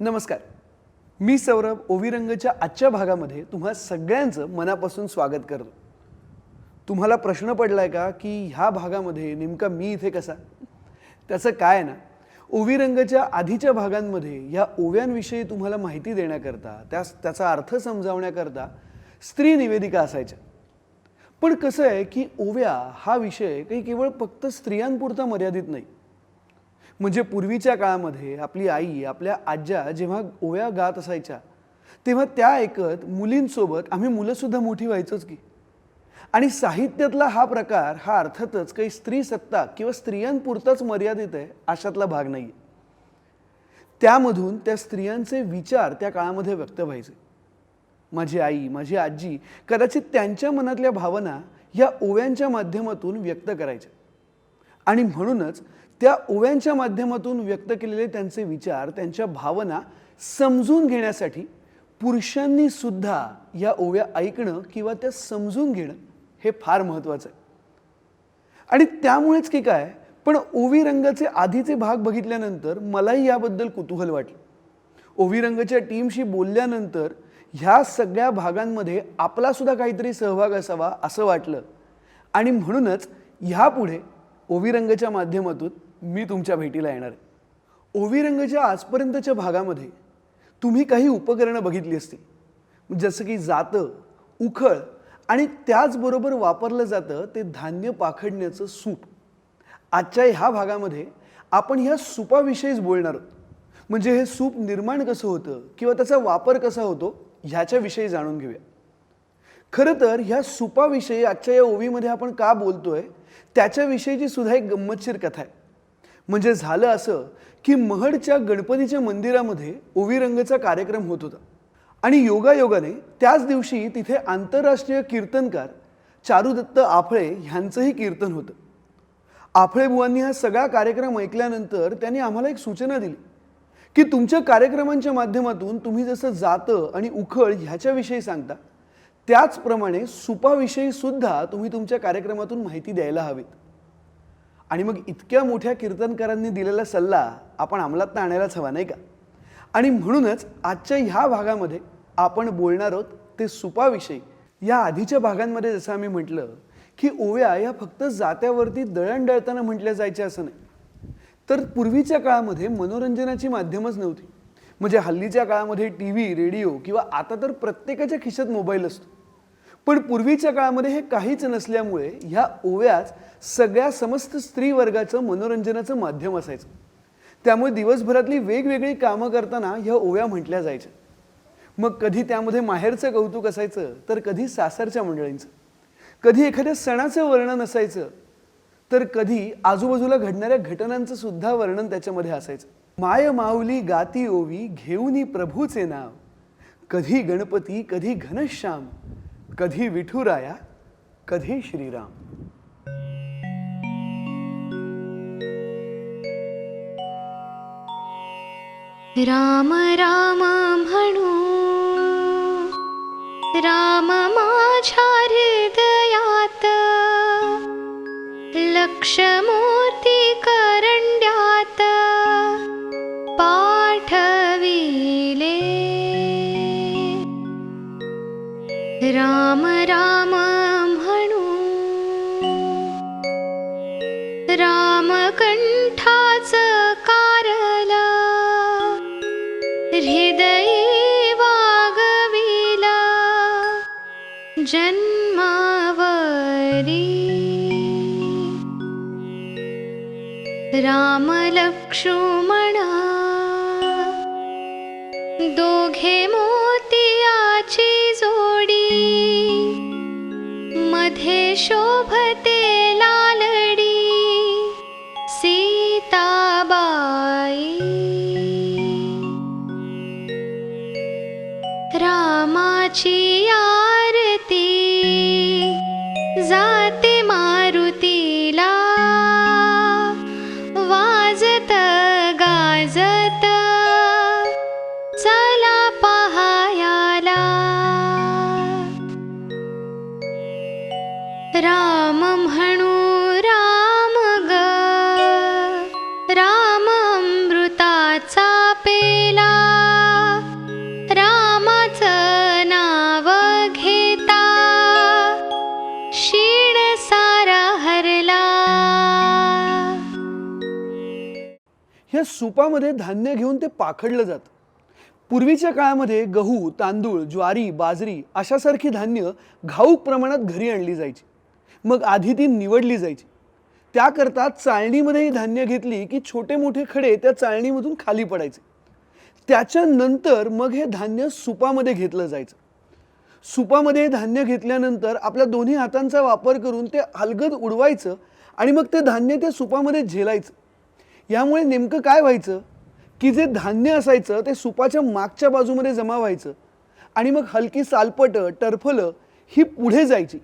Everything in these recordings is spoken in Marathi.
नमस्कार. मी सौरभ ओविरंगच्या आजच्या भागामध्ये तुम्हा सगळ्यांचं मनापासून स्वागत करतो. तुम्हाला प्रश्न पडलाय का की ह्या भागामध्ये नेमका मी इथे कसा? त्याचं काय आहे ना? ओविरंगच्या आधीच्या भागांमध्ये ह्या ओव्यांविषयी तुम्हाला माहिती देण्याकरता त्या त्याचा अर्थ समजावण्याकरता स्त्री निवेदिका असायच्या. पण कसं आहे की ओव्या हा विषय काही केवळ फक्त स्त्रियांपुरता मर्यादित नाही. म्हणजे पूर्वीच्या काळामध्ये आपली आई आपल्या आज्या जेव्हा ओव्या गात असायच्या तेव्हा त्या ऐकत मुलींसोबत आम्ही मुलंसुद्धा मोठी व्हायचोच की. आणि साहित्यातला हा प्रकार हा अर्थातच काही स्त्री सत्ता किंवा स्त्रियांपुरताच मर्यादित आहे अशातला भाग नाही आहे त्यामधून त्या स्त्रियांचे विचार त्या काळामध्ये व्यक्त व्हायचे. माझी आई माझी आजी कदाचित त्यांच्या मनातल्या भावना या ओव्यांच्या माध्यमातून व्यक्त करायच्या. आणि म्हणूनच त्या ओव्यांच्या माध्यमातून व्यक्त केलेले त्यांचे विचार त्यांच्या भावना समजून घेण्यासाठी पुरुषांनी सुद्धा या ओव्या ऐकणं किंवा त्या समजून घेणं हे फार महत्त्वाचं आहे. आणि त्यामुळेच की काय पण ओवी रंगाचे आधीचे भाग बघितल्यानंतर मलाही याबद्दल कुतूहल वाटलं. ओवी रंगाच्या टीमशी बोलल्यानंतर ह्या सगळ्या भागांमध्ये आपला सुद्धा काहीतरी सहभाग असावा असं वाटलं. आणि म्हणूनच ह्यापुढे ओविरंगच्या माध्यमातून मी तुमच्या भेटीला येणार आहे. ओवीरंगच्या आजपर्यंतच्या भागामध्ये तुम्ही काही उपकरणं बघितली असतील. जसं की जातं उखळ आणि त्याचबरोबर वापरलं जातं ते धान्य पाखडण्याचं सूप. आजच्या ह्या भागामध्ये आपण ह्या सुपाविषयीच बोलणार आहोत. म्हणजे हे सूप निर्माण कसं होतं किंवा त्याचा वापर कसा होतो ह्याच्याविषयी जाणून घेऊया. खरं तर ह्या सुपाविषयी आजच्या या ओवीमध्ये आपण का बोलतोय? त्याच्याविषयीची सुद्धा एक गंमतशीर कथा आहे. म्हणजे झालं असं की महडच्या गणपतीच्या मंदिरामध्ये ओवी रंगचा कार्यक्रम होत होता. आणि योगायोगाने त्याच दिवशी तिथे आंतरराष्ट्रीय कीर्तनकार चारुदत्त आफळे ह्यांचंही कीर्तन होतं. आफळे बुवांनी हा सगळा कार्यक्रम ऐकल्यानंतर त्यांनी आम्हाला एक सूचना दिली. की तुमच्या कार्यक्रमांच्या माध्यमातून तुम्ही जसं जातं आणि उखळ ह्याच्याविषयी सांगता त्याचप्रमाणे सुपाविषयी सुद्धा तुम्ही तुमच्या कार्यक्रमातून माहिती द्यायला हवीत. आणि मग इतक्या मोठ्या कीर्तनकारांनी दिलेला सल्ला आपण अंमलात आणायलाच हवा नाही का? आणि म्हणूनच आजच्या ह्या भागामध्ये आपण बोलणार आहोत ते सुपाविषयी. या आधीच्या भागांमध्ये जसं आम्ही म्हटलं की ओव्या या फक्त जात्यावरती दळण दळताना म्हटल्या जायच्या असं नाही. तर पूर्वीच्या काळामध्ये मनोरंजनाची माध्यमच नव्हती. म्हणजे हल्लीच्या काळामध्ये टी व्ही रेडिओ किंवा आता तर प्रत्येकाच्या खिशात मोबाईल असतो. पण पूर्वीच्या काळामध्ये हे काहीच नसल्यामुळे ह्या ओव्याच सगळ्या समस्त स्त्री वर्गाचं मनोरंजनाचं माध्यम असायचं. त्यामुळे दिवसभरातली वेगवेगळी कामं करताना ह्या ओव्या म्हटल्या जायच्या. मग कधी त्यामध्ये माहेरचं कौतुक असायचं तर कधी सासरच्या मंडळींचं. कधी एखाद्या सणाचं वर्णन असायचं तर कधी आजूबाजूला घडणाऱ्या घटनांचं सुद्धा वर्णन त्याच्यामध्ये असायचं. माय माऊली गाती ओवी घेऊनी प्रभूचे नाव. कधी गणपती कधी घनश्याम. कधी विठुराया कधी श्रीराम. राम राम म्हणू. राम माझ्या राम राम म्हणू रामकंठाच कारला। हृदयी वागविला। जन्मावरी। राम शोभते लालडी। सीताबाई। रामाची आरती जाते ह्या सुपामध्ये धान्य घेऊन ते पाखडलं जातं. पूर्वीच्या काळामध्ये गहू तांदूळ ज्वारी बाजरी अशासारखी धान्य घाऊक प्रमाणात घरी आणली जायची. मग आधी ती निवडली जायची. त्याकरता चाळणीमध्ये ही धान्य घेतली की छोटे मोठे खडे त्या चाळणीमधून खाली पडायचे. त्याच्यानंतर मग हे धान्य सुपामध्ये घेतलं जायचं. सुपामध्ये धान्य घेतल्यानंतर आपल्या दोन्ही हातांचा वापर करून ते हलगद उडवायचं आणि मग ते धान्य त्या सुपामध्ये झेलायचं. यामुळे नेमकं काय व्हायचं? की जे धान्य असायचं ते सुपाच्या मागच्या बाजूमध्ये जमा व्हायचं. आणि मग हलकी सालपटं टरफलं ही पुढे जायची.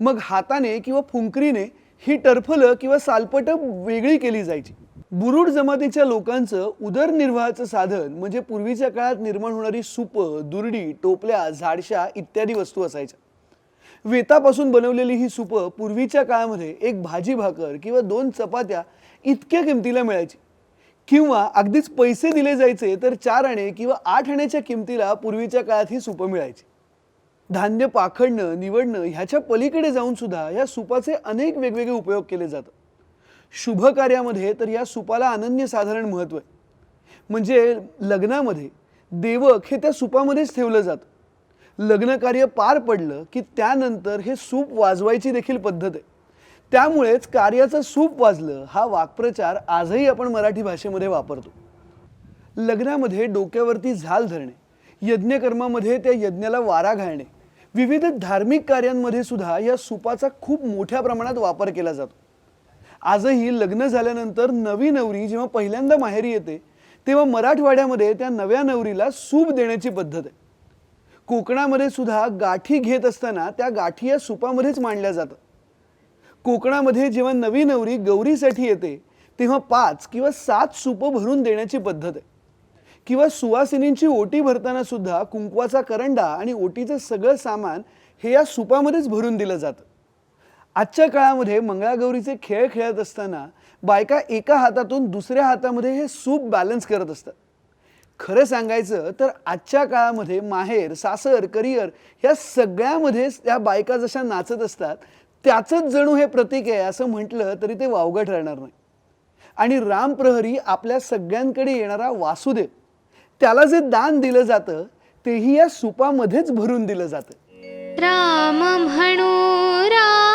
मग हाताने किंवा फुंकरीने ही टरफलं किंवा सालपटं वेगळी केली जायची. बुरुड जमातीच्या लोकांचं उदरनिर्वाहाचं साधन म्हणजे पूर्वीच्या काळात निर्माण होणारी सुपं दुरडी टोपल्या झाडशा इत्यादी वस्तू असायच्या. वेतापासून बनवलेली ही सुपं पूर्वीच्या काळामध्ये एक भाजी भाकर किंवा दोन चपात्या इतक्या किमतीला मिळायची. किंवा अगदीच पैसे दिले जायचे तर चार आणे किंवा आठ आण्याच्या किमतीला पूर्वीच्या काळात ही सुपं मिळायची. धान्य पाखडणं निवडणं ह्याच्या पलीकडे जाऊन सुद्धा या सुपाचे अनेक वेगवेगळे उपयोग केले जातात. शुभ कार्यामध्ये तर या सुपाला अनन्यसाधारण महत्त्व आहे. म्हणजे लग्नामध्ये देवक हे त्या सुपामध्येच ठेवलं जातं. लग्नकार्य पार पडलं की त्यानंतर हे सूप वाजवायची देखील पद्धत आहे. त्यामुळेच कार्याचं सूप वाजलं हा वाक्प्रचार आजही आपण मराठी भाषेमध्ये वापरतो. लग्नामध्ये डोक्यावरती झाल धरणे यज्ञकर्मामध्ये त्या यज्ञाला वारा घालणे विविध धार्मिक कार्यांमध्ये सुद्धा या सूपाचा खूप मोठ्या प्रमाणात वापर केला जातो. आजही लग्न झाल्यानंतर नवी नवरी जेव्हा पहिल्यांदा माहेरी येते तेव्हा मराठवाड्यामध्ये त्या नव्या नवरीला सूप देण्याची पद्धत आहे. कोकणामध्ये सुद्धा गाठी घेत असताना त्या गाठी या सुपामध्येच मांडल्या जातात. कोकणामध्ये जेव्हा नवी नवरी गौरीसाठी येते तेव्हा पाच किंवा सात सुपं भरून देण्याची पद्धत आहे. किंवा सुवासिनींची ओटी भरताना सुद्धा कुंकवाचा करंडा आणि ओटीचं सगळं सामान हे या सुपामध्येच भरून दिलं जातं. आजच्या काळामध्ये मंगळागौरीचे खेळ खेळत असताना बायका एका हातातून दुसऱ्या हातामध्ये हे सूप बॅलन्स करत असतात. खरं सांगायचं तर आजच्या काळामध्ये माहेर सासर करिअर ह्या सगळ्यामध्ये त्या बायका जशा नाचत असतात त्याचंच जणू हे प्रतीक आहे असं म्हटलं तरी ते वावगं ठरणार नाही. आणि रामप्रहरी आपल्या सगळ्यांकडे येणारा वासुदेव त्याला जे दान दिलं जातं तेही या सुपामध्येच भरून दिलं जातं. राम म्हणू राम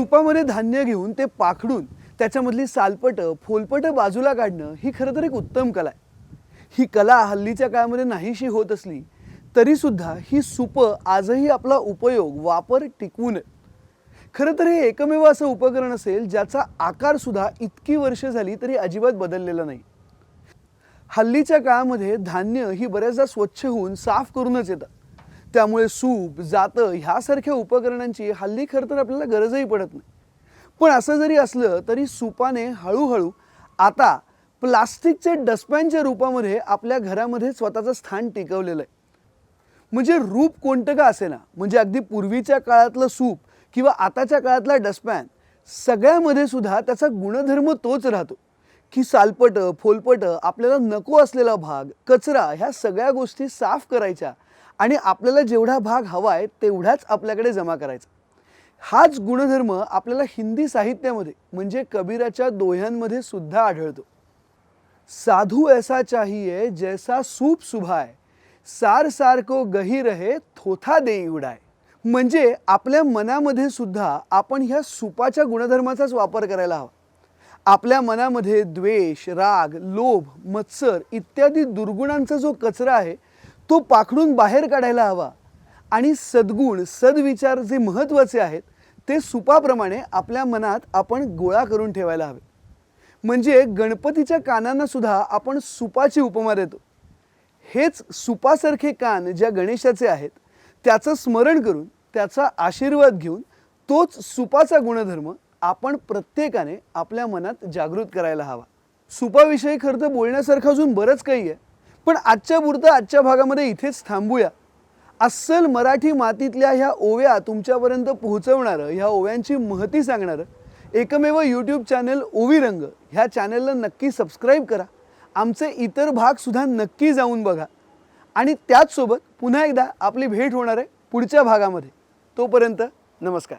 सुपामध्ये धान्य घेऊन ते पाखडून त्याच्यामधली सालपटं फोलपटं बाजूला काढणं ही खरं तर एक उत्तम कला आहे. ही कला हल्लीच्या काळामध्ये नाहीशी होत असली तरीसुद्धा ही सुपं आजही आपला उपयोग वापर टिकवून आहे खरं तर हे एकमेव असं उपकरण असेल ज्याचा आकारसुद्धा इतकी वर्ष झाली तरी अजिबात बदललेला नाही. हल्लीच्या काळामध्ये धान्य ही बऱ्याचदा स्वच्छ होऊन साफ करूनच येतात त्यामुळे सूप जातं ह्यासारख्या उपकरणांची हल्ली खरं तर आपल्याला गरजही पडत नाही. पण असं जरी असलं तरी सुपाने हळूहळू आता प्लास्टिकचे डस्टपॅनच्या रूपामध्ये आपल्या घरामध्ये स्वतःचं स्थान टिकवलेलं आहे. म्हणजे रूप कोणतं का असे ना म्हणजे अगदी पूर्वीच्या काळातलं सूप किंवा आताच्या काळातला डस्टपॅन सगळ्यामध्ये सुद्धा त्याचा गुणधर्म तोच राहतो. की सालपटं फोलपटं आपल्याला नको असलेला भाग कचरा ह्या सगळ्या गोष्टी साफ करायच्या आणि आपल्याला जेवढा भाग हवा आहे तेवढाच आपल्याकडे जमा करायचा. हाच गुणधर्म आपल्याला हिंदी साहित्यामध्ये म्हणजे कबीराच्या दोह्यांमध्ये सुद्धा आढळतो. साधू ऐसा चाहिए जैसा सूप सुभाय सार सार को गही रहे थोथा दे उडाय म्हणजे आपल्या मनामध्ये सुद्धा आपण ह्या सुपाच्या गुणधर्माचाच वापर करायला हवा. आपल्या मनामध्ये द्वेष राग लोभ मत्सर इत्यादी दुर्गुणांचा जो कचरा आहे तो पाखडून बाहेर काढायला हवा. आणि सद्गुण सद्विचार जे महत्त्वाचे आहेत ते सुपाप्रमाणे आपल्या मनात आपण गोळा करून ठेवायला हवे. म्हणजे गणपतीच्या कानांना सुद्धा आपण सुपाची उपमा देतो. हेच सुपासारखे कान ज्या गणेशाचे आहेत त्याचं स्मरण करून त्याचा आशीर्वाद घेऊन तोच सुपाचा गुणधर्म आपण प्रत्येकाने आपल्या मनात जागृत करायला हवा. सुपाविषयी खरं तर बोलण्यासारखं अजून बरंच काही आहे. पण आजच्या पुरतं आजच्या भागामध्ये इथेच थांबूया. अस्सल मराठी मातीतल्या ह्या ओव्या तुमच्यापर्यंत पोहोचवणारं ह्या ओव्यांची महती सांगणारं एकमेव यूट्यूब चॅनल ओवीरंग ह्या चॅनलला नक्की सबस्क्राईब करा. आमचे इतर भागसुद्धा नक्की जाऊन बघा. आणि त्याचसोबत पुन्हा एकदा आपली भेट होणार आहे पुढच्या भागामध्ये. तोपर्यंत नमस्कार.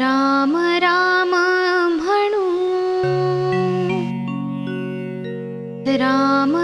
राम राम राम